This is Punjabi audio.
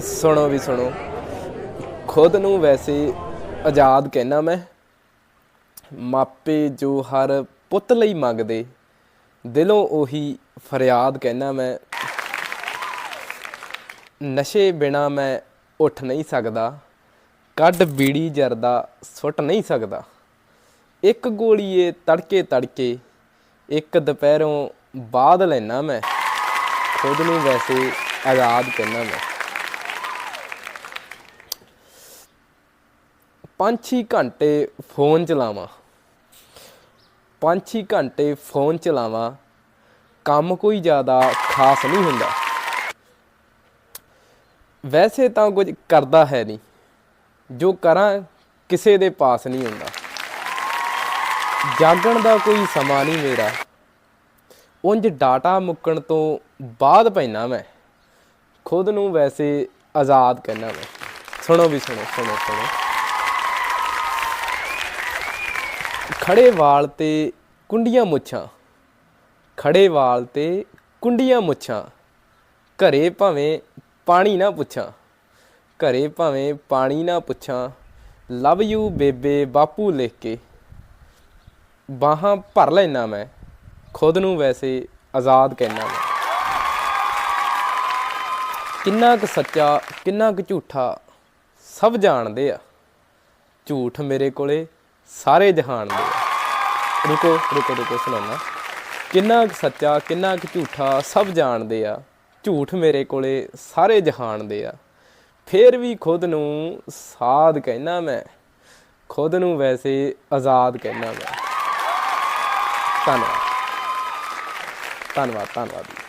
ਸੁਣੋ ਵੀ ਸੁਣੋ। ਖੁਦ ਨੂੰ ਵੈਸੇ ਆਜ਼ਾਦ ਕਹਿਣਾ ਮੈਂ, ਮਾਪੇ ਜੋ ਹਰ ਪੁੱਤ ਲਈ ਮੰਗਦੇ, ਦਿਲੋਂ ਉਹੀ ਫਰਿਆਦ ਕਹਿਣਾ ਮੈਂ। ਨਸ਼ੇ ਬਿਨਾ ਮੈਂ ਉੱਠ ਨਹੀਂ ਸਕਦਾ, ਕੱਢ ਬੀੜੀ ਜਰਦਾ ਸੁੱਟ ਨਹੀਂ ਸਕਦਾ। ਇੱਕ ਗੋਲੀਏ ਤੜਕੇ ਤੜਕੇ, ਇੱਕ ਦੁਪਹਿਰੋਂ ਬਾਅਦ ਲੈਣਾ ਮੈਂ। ਖੁਦ ਨੂੰ ਵੈਸੇ ਆਜ਼ਾਦ ਕਹਿਣਾ ਮੈਂ। ਪੰਜ ਛੇ ਘੰਟੇ ਫੋਨ ਚਲਾਵਾਂ। ਪੰਜ ਛੇ ਘੰਟੇ ਫੋਨ ਚਲਾਵਾਂ, ਕੰਮ ਕੋਈ ਜ਼ਿਆਦਾ ਖਾਸ ਨਹੀਂ ਹੁੰਦਾ। ਵੈਸੇ ਤਾਂ ਕੁਝ ਕਰਦਾ ਹੈ ਨਹੀਂ, ਜੋ ਕਰਾਂ ਕਿਸੇ ਦੇ ਪਾਸ ਨਹੀਂ ਹੁੰਦਾ। ਜਾਗਣ ਦਾ ਕੋਈ ਸਮਾਂ ਨਹੀਂ ਮੇਰਾ। ਉਂਝ ਡਾਟਾ ਮੁੱਕਣ ਤੋਂ ਬਾਅਦ ਪੈਣਾ ਮੈਂ। ਖੁਦ ਨੂੰ ਵੈਸੇ ਆਜ਼ਾਦ ਕਹਿਣਾ ਮੈਂ। ਸੁਣੋ ਵੀ ਸੁਣੋ ਸੁਣੋ ਸੁਣੋ। ਖੜੇ ਵਾਲ ਤੇ ਕੁੰਡੀਆਂ ਮੁੱਛਾਂ। ਖੜੇ ਵਾਲ ਤੇ ਕੁੰਡੀਆਂ ਮੁੱਛਾਂ। ਘਰੇ ਭਾਵੇਂ ਪਾਣੀ ਨਾ ਪੁੱਛਾਂ। ਘਰੇ ਭਾਵੇਂ ਪਾਣੀ ਨਾ ਪੁੱਛਾਂ। ਲਵ ਯੂ ਬੇਬੇ ਬਾਪੂ ਲਿਖ ਕੇ। ਬਾਹਾਂ ਭਰ ਲੈਣਾ ਮੈਂ। ਖੁਦ ਨੂੰ ਵੈਸੇ ਆਜ਼ਾਦ ਕਹਿਣਾ ਮੈਂ। ਕਿੰਨਾ ਕੁ ਸੱਚਾ, ਕਿੰਨਾ ਕੁ ਝੂਠਾ, ਸਭ ਜਾਣਦੇ ਆ। ਝੂਠ ਮੇਰੇ ਕੋਲੇ ਸਾਰੇ ਜਹਾਨ ਦੇ। ਆ। ਰੁਕੋ ਰੁਕੋ ਰੁਕੋ, ਸੁਣਾਉਣਾ। ਕਿੰਨਾ ਕੁ ਸੱਚਾ, ਕਿੰਨਾ ਕੁ ਝੂਠਾ, ਸਭ ਜਾਣਦੇ ਆ। ਝੂਠ ਮੇਰੇ ਕੋਲੇ ਸਾਰੇ ਜਹਾਨ ਦੇ ਆ। ਫੇਰ ਵੀ ਖੁਦ ਨੂੰ ਸਾਧ ਕਹਿਣਾ ਮੈਂ। ਖੁਦ ਨੂੰ ਵੈਸੇ ਆਜ਼ਾਦ ਕਹਿਣਾ ਮੈਂ। ਧੰਨਵਾਦ। ਧੰਨਵਾਦ ਧੰਨਵਾਦ। ਜੀ।